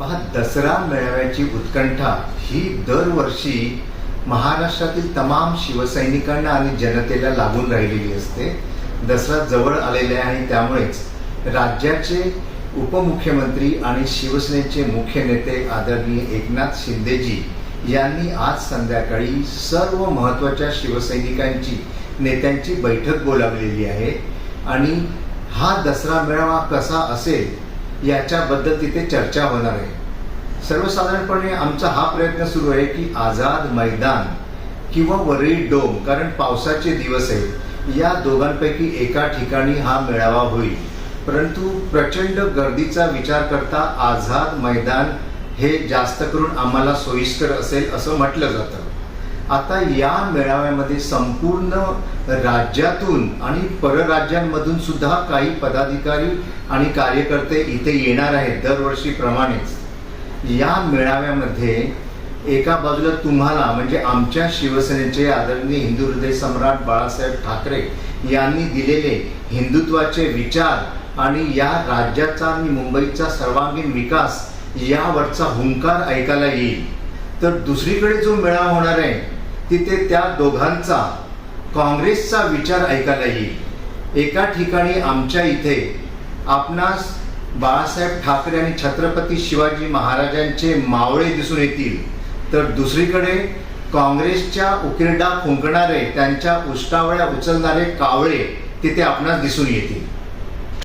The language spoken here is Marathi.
पहा दसरा मेळाव्याची उत्कंठा ही दरवर्षी महाराष्ट्रातील तमाम शिवसैनिकांना आणि जनतेला लागून राहिलेली असते. दसरा जवळ आलेला आहे आणि त्यामुळेच राज्याचे उपमुख्यमंत्री आणि शिवसेनेचे मुख्य नेते आदरणीय एकनाथ शिंदेजी यांनी आज संध्याकाळी सर्व महत्त्वाच्या शिवसैनिकांची नेत्यांची बैठक बोलावलेली आहे. आणि हा दसरा मेळावा कसा असेल याच्याबद्दल तिथे चर्चा होणार आहे. सर्वसाधारणपणे आमचा हा प्रयत्न सुरू आहे की आझाद मैदान किंवा वरळी डोम कारण पावसाचे दिवस आहेत या दोघांपैकी एका ठिकाणी हा मेळावा होईल. परंतु प्रचंड गर्दीचा विचार करता आझाद मैदान हे जास्त करून आम्हाला सोयीस्कर असेल असं म्हटलं जातं. आता या मेळाव्यामध्ये संपूर्ण राज्यातून आणि परराज्यांमधून सुद्धा काही पदाधिकारी आणि कार्यकर्ते इथे येणार आहेत दरवर्षीप्रमाणेच. या मेळाव्यामध्ये एका बाजूला तुम्हाला म्हणजे आमच्या शिवसेनेचे आदरणीय हिंदू हृदय सम्राट बाळासाहेब ठाकरे यांनी दिलेले हिंदुत्वाचे विचार आणि या राज्याचा आणि मुंबईचा सर्वांगीण विकास यावरचा हुंकार ऐकायला येईल. तर दुसरीकडे जो मेळावा होणार आहे तिथे त्या दोघांचा काँग्रेसचा विचार ऐकायला येईल एका ठिकाणी आमच्या इथे आपणास बाळासाहेब ठाकरे आणि छत्रपती शिवाजी महाराजांचे मावळे दिसून येतील. तर दुसरीकडे काँग्रेसच्या उकिरडा फुंकणारे त्यांच्या उष्टावळ्या उचलणारे कावळे तिथे आपणास दिसून येतील.